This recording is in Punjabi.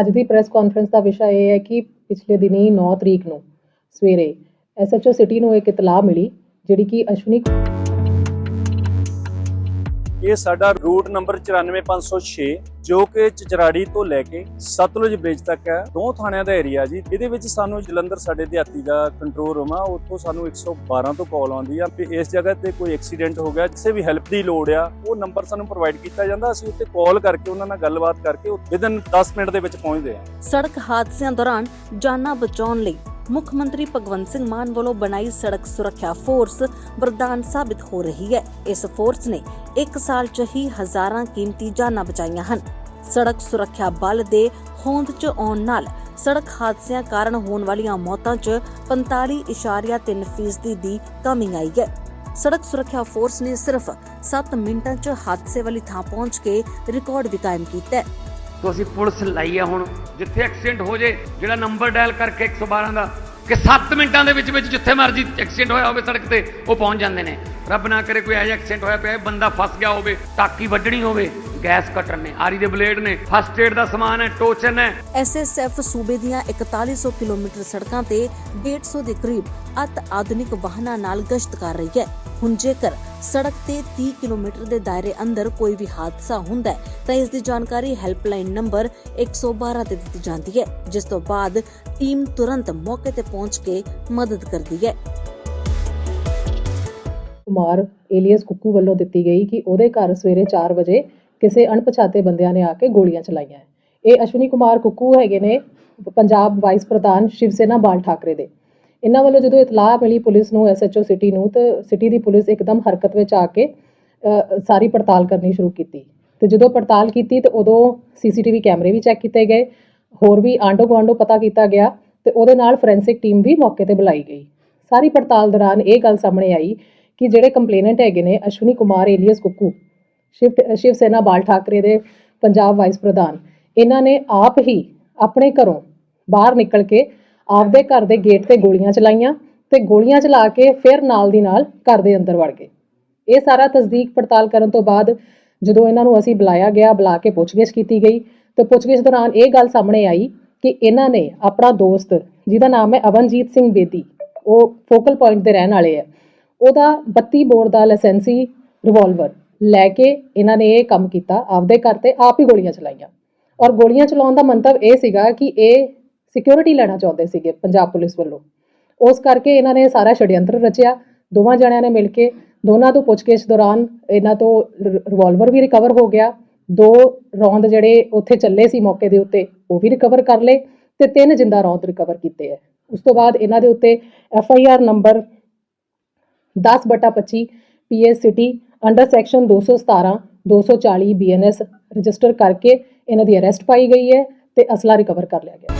ਅੱਜ ਦੀ ਪ੍ਰੈਸ ਕਾਨਫਰੰਸ ਦਾ ਵਿਸ਼ਾ ਇਹ ਹੈ ਕਿ ਪਿਛਲੇ ਦਿਨੀ 9 ਤਰੀਕ ਨੂੰ ਸਵੇਰੇ ਐਸਐਚਓ ਸਿਟੀ ਨੂੰ ਇੱਕ ਇਤਲਾਹ ਮਿਲੀ, ਜਿਹੜੀ ਕਿ ਅਸ਼ਵਨੀ ਇਹ ਸਾਡਾ ਰੂਟ ਨੰਬਰ 94506 ਜੋ ਕਿ ਚਚਰਾੜੀ ਤੋਂ ਲੈ ਕੇ ਸਤਲੁਜ ਬ੍ਰਿਜ ਤੱਕ ਹੈ। ਦੋ ਥਾਣਿਆਂ ਦਾ ਏਰੀਆ ਜੀ। ਇਹਦੇ ਵਿੱਚ ਸਾਨੂੰ ਜਲੰਧਰ ਸਾਡੇ ਦਿਹਾਤੀ ਦਾ ਕੰਟਰੋਲ ਰੂਮ ਆ। ਉੱਥੋਂ ਸਾਨੂੰ 112 ਤੋਂ ਕਾਲ ਆਉਂਦੀ ਆ। ਕਿ ਇਸ ਜਗ੍ਹਾ ਤੇ ਕੋਈ ਐਕਸੀਡੈਂਟ ਹੋ ਗਿਆ, ਕਿਸੇ ਵੀ ਹੈਲਪ ਦੀ ਲੋੜ ਆ, ਉਹ ਨੰਬਰ ਸਾਨੂੰ ਪ੍ਰੋਵਾਈਡ ਕੀਤਾ ਜਾਂਦਾ। ਅਸੀਂ ਉੱਤੇ ਕਾਲ ਕਰਕੇ, ਉਹਨਾਂ ਨਾਲ ਗੱਲਬਾਤ ਕਰਕੇ ਵਿਦਨ 10 ਮਿੰਟ ਦੇ ਵਿੱਚ ਪਹੁੰਚਦੇ ਆ। ਸੜਕ ਹਾਦਸਿਆਂ ਦੌਰਾਨ ਜਾਨਾਂ ਬਚਾਉਣ ਲਈ ਮੁੱਖ ਮੰਤਰੀ ਭਗਵੰਤ ਸਿੰਘ ਮਾਨ ਵੱਲੋਂ ਬਣਾਈ ਸੜਕ ਸੁਰੱਖਿਆ ਫੋਰਸ ਵਰਦਾਨ ਸਾਬਿਤ ਹੋ ਰਹੀ ਹੈ। ਇਸ ਫੋਰਸ ਨੇ 1 ਸਾਲ 'ਚ ਹੀ ਹਜ਼ਾਰਾਂ ਕੀਮਤੀ ਜਾਨਾਂ ਬਚਾਈਆਂ ਹਨ। ਸੜਕ ਸੁਰੱਖਿਆ ਬਲ ਦੇ ਹੋਂਦ 'ਚ ਆਉਣ ਨਾਲ ਸੜਕ ਹਾਦਸਿਆਂ ਕਾਰਨ ਹੋਣ ਵਾਲੀਆਂ ਮੌਤਾਂ 'ਚ 45.3% ਫੀਸਦੀ ਦੀ ਕਮੀ ਆਈ ਹੈ। ਸੜਕ ਸੁਰੱਖਿਆ ਫੋਰਸ ਨੇ ਸਿਰਫ 7 ਮਿੰਟਾਂ 'ਚ ਹਾਦਸੇ ਵਾਲੀ ਥਾਂ ਪਹੁੰਚ ਕੇ ਰਿਕਾਰਡ ਵੀ ਕਾਇਮ ਕੀਤਾ ਹੈ। ਤੋਂ ਅਸੀਂ ਪੁਲਿਸ ਲਾਈ ਆ ਹੁਣ। ਜਿੱਥੇ ਐਕਸੀਡੈਂਟ ਹੋ ਜੇ, ਜਿਹੜਾ ਨੰਬਰ ਡਾਇਲ ਕਰਕੇ 112 ਦਾ, ਕਿ 7 ਮਿੰਟਾਂ ਦੇ ਵਿੱਚ ਵਿੱਚ ਜਿੱਥੇ ਮਰਜ਼ੀ ਐਕਸੀਡੈਂਟ ਹੋਇਆ ਹੋਵੇ ਸੜਕ ਤੇ, ਉਹ ਪਹੁੰਚ ਜਾਂਦੇ ਨੇ। ਰੱਬ ਨਾ ਕਰੇ ਕੋਈ ਇਹੋ ਜਿਹਾ ਐਕਸੀਡੈਂਟ ਹੋਇਆ ਪਿਆ ਬੰਦਾ ਫਸ ਗਿਆ ਹੋਵੇ, ਟਾਕੀ ਵੱਢਣੀ ਹੋਵੇ ਗੈਸ ਕਟਰ ਨੇ ਆਰੀ ਦੇ ਬਲੇਡ ਨੇ ਫਸਟ ਏਡ ਦਾ ਸਮਾਨ ਹੈ ਟੋਚਨ ਹੈ। ਐਸਐਸਐਫ ਸੂਬੇ ਦੀਆਂ 4100 ਕਿਲੋਮੀਟਰ ਸੜਕਾਂ ਤੇ 150 ਦੇ ਕਰੀਬ ਅਤ ਆਧੁਨਿਕ ਵਾਹਨਾਂ ਨਾਲ ਗਸ਼ਤ ਕਰ ਰਹੀ ਹੈ। ਹੁਣ ਜੇਕਰ ਸੜਕ ਤੇ 30 ਕਿਲੋਮੀਟਰ ਦੇ ਦਾਇਰੇ ਅੰਦਰ ਕੋਈ ਵੀ ਹਾਦਸਾ ਹੁੰਦਾ ਹੈ ਤਾਂ ਇਸ ਦੀ ਜਾਣਕਾਰੀ ਹੈਲਪਲਾਈਨ ਨੰਬਰ 112 ਤੇ ਦਿੱਤੀ ਜਾਂਦੀ ਹੈ ਜਿਸ ਤੋਂ ਬਾਅਦ ਟੀਮ ਤੁਰੰਤ ਮੌਕੇ ਤੇ ਪਹੁੰਚ ਕੇ ਮਦਦ ਕਰਦੀ ਹੈ। ਕੁਮਾਰ ਏਲੀਅਸ ਕੁੱਕੂ ਵੱਲੋਂ ਦਿੱਤੀ ਗਈ ਕਿ ਉਹਦੇ ਘਰ ਸਵੇਰੇ 4 ਵਜੇ ਕਿਸੇ ਅਣਪਛਾਤੇ ਬੰਦਿਆਂ ਨੇ ਆ ਕੇ ਗੋਲੀਆਂ ਚਲਾਈਆਂ ਇਹ ਅਸ਼ਵਨੀ ਕੁਮਾਰ ਕੁੱਕੂ ਹੈਗੇ ਨੇ, ਪੰਜਾਬ ਵਾਈਸ ਪ੍ਰਧਾਨ ਸ਼ਿਵ ਸੈਨਾ ਬਾਲ ਠਾਕਰੇ ਦੇ। ਇਹਨਾਂ ਵੱਲੋਂ ਜਦੋਂ ਇਤਲਾਹ ਮਿਲੀ ਪੁਲਿਸ ਨੂੰ ਐਸਐਚਓ ਸਿਟੀ ਨੂੰ, ਤਾਂ ਸਿਟੀ ਦੀ ਪੁਲਿਸ ਇੱਕਦਮ ਹਰਕਤ ਵਿੱਚ ਆ ਕੇ ਸਾਰੀ ਪੜਤਾਲ ਕਰਨੀ ਸ਼ੁਰੂ ਕੀਤੀ। ਤੇ ਜਦੋਂ ਪੜਤਾਲ ਕੀਤੀ, ਤੇ ਉਦੋਂ ਸੀਸੀਟੀਵੀ ਕੈਮਰੇ ਵੀ ਚੈੱਕ ਕੀਤੇ ਗਏ। ਹੋਰ ਵੀ ਆਂਡੋ ਗੁਆਂਢੋ ਪਤਾ ਕੀਤਾ ਗਿਆ ਤੇ ਉਹਦੇ ਨਾਲ ਫੋਰੈਂਸਿਕ ਟੀਮ ਵੀ ਮੌਕੇ ਤੇ ਬੁਲਾਈ ਗਈ। ਸਾਰੀ ਪੜਤਾਲ ਦੌਰਾਨ ਇਹ ਗੱਲ ਸਾਹਮਣੇ ਆਈ ਕਿ ਜਿਹੜੇ ਕੰਪਲੇਨੈਂਟ ਹੈਗੇ ਨੇ, ਅਸ਼ਵਨੀ ਕੁਮਾਰ ਏਲੀਅਸ ਕੁੱਕੂ ਸ਼ਿਵ ਸ਼ਿਵ ਸੈਨਾ ਬਾਲ ਠਾਕਰੇ ਦੇ ਪੰਜਾਬ ਵਾਈਸ ਪ੍ਰਧਾਨ। ਇਹਨਾਂ ਨੇ ਆਪ ਹੀ ਆਪਣੇ ਘਰੋਂ ਬਾਹਰ ਨਿਕਲ ਕੇ ਆਪਦੇ ਘਰ ਦੇ ਗੇਟ ਤੇ ਗੋਲੀਆਂ ਚਲਾਈਆਂ ਤੇ ਗੋਲੀਆਂ ਚਲਾ ਕੇ ਫਿਰ ਨਾਲ ਦੀ ਨਾਲ ਘਰ ਦੇ ਅੰਦਰ ਵੜ ਗਏ। ਇਹ ਸਾਰਾ ਤਸਦੀਕ ਪੜਤਾਲ ਕਰਨ ਤੋਂ ਬਾਅਦ ਜਦੋਂ ਇਹਨਾਂ ਨੂੰ ਅਸੀਂ ਬੁਲਾਇਆ ਗਿਆ, ਬੁਲਾ ਕੇ ਪੁੱਛਗਿੱਛ ਕੀਤੀ ਗਈ ਤੇ ਪੁੱਛਗਿੱਛ ਦੌਰਾਨ ਇਹ ਗੱਲ ਸਾਹਮਣੇ ਆਈ ਕਿ ਇਹਨਾਂ ਨੇ ਆਪਣਾ ਦੋਸਤ, ਜਿਹਦਾ ਨਾਮ ਹੈ ਅਵਨਜੀਤ ਸਿੰਘ ਬੇਦੀ, ਉਹ ਫੋਕਲ ਪੁਆਇੰਟ ਦੇ ਰਹਿਣ ਵਾਲੇ ਹੈ। ਉਹਦਾ 32 ਬੋਰ ਦਾ ਲਾਇਸੈਂਸੀ ਰਿਵਾਲਵਰ ਲੈ ਕੇ ਇਹਨਾਂ ਨੇ ਇਹ ਕੰਮ ਕੀਤਾ, ਆਪਦੇ ਘਰ ਤੇ ਆਪ ਹੀ ਗੋਲੀਆਂ ਚਲਾਈਆਂ। ਔਰ ਗੋਲੀਆਂ ਚਲਾਉਣ ਦਾ ਮੰਤਵ ਇਹ ਸੀਗਾ ਕਿ ਇਹ ਸਿਕਿਉਰਿਟੀ ਲੈਣਾ ਚਾਹੁੰਦੇ ਸੀਗੇ ਪੰਜਾਬ ਪੁਲਿਸ ਵੱਲੋਂ। ਉਸ ਕਰਕੇ ਇਹਨਾਂ ਨੇ ਸਾਰਾ ਛੜਯੰਤਰ ਰਚਿਆ, ਦੋਵਾਂ ਜਣਿਆਂ ਨੇ ਮਿਲ ਕੇ, ਦੋਨਾਂ ਤੋਂ ਪੁੱਛਗਿੱਛ ਦੌਰਾਨ ਇਹਨਾਂ ਤੋਂ ਰਿਵਾਲਵਰ ਵੀ ਰਿਕਵਰ ਹੋ ਗਿਆ। ਦੋ ਰੌਂਦ ਜਿਹੜੇ ਉੱਥੇ ਚੱਲੇ ਸੀ ਮੌਕੇ ਦੇ ਉੱਤੇ, ਉਹ ਵੀ ਰਿਕਵਰ ਕਰ ਲਏ ਤੇ ਤਿੰਨ ਜਿੰਦਾ ਰੌਂਦ ਰਿਕਵਰ ਕੀਤੇ ਹੈ ਉਸ ਤੋਂ ਬਾਅਦ ਇਹਨਾਂ ਦੇ ਉੱਤੇ ਐਫ ਆਈ ਆਰ ਨੰਬਰ 10 ਬਟਾ 25 PS city under section 217 240 BNS register ਕਰਕੇ ਇਹਨਾਂ ਦੀ ਅਰੈਸਟ ਪਾਈ ਗਈ ਹੈ ਤੇ ਅਸਲਾ ਰਿਕਵਰ ਕਰ ਲਿਆ ਗਿਆ।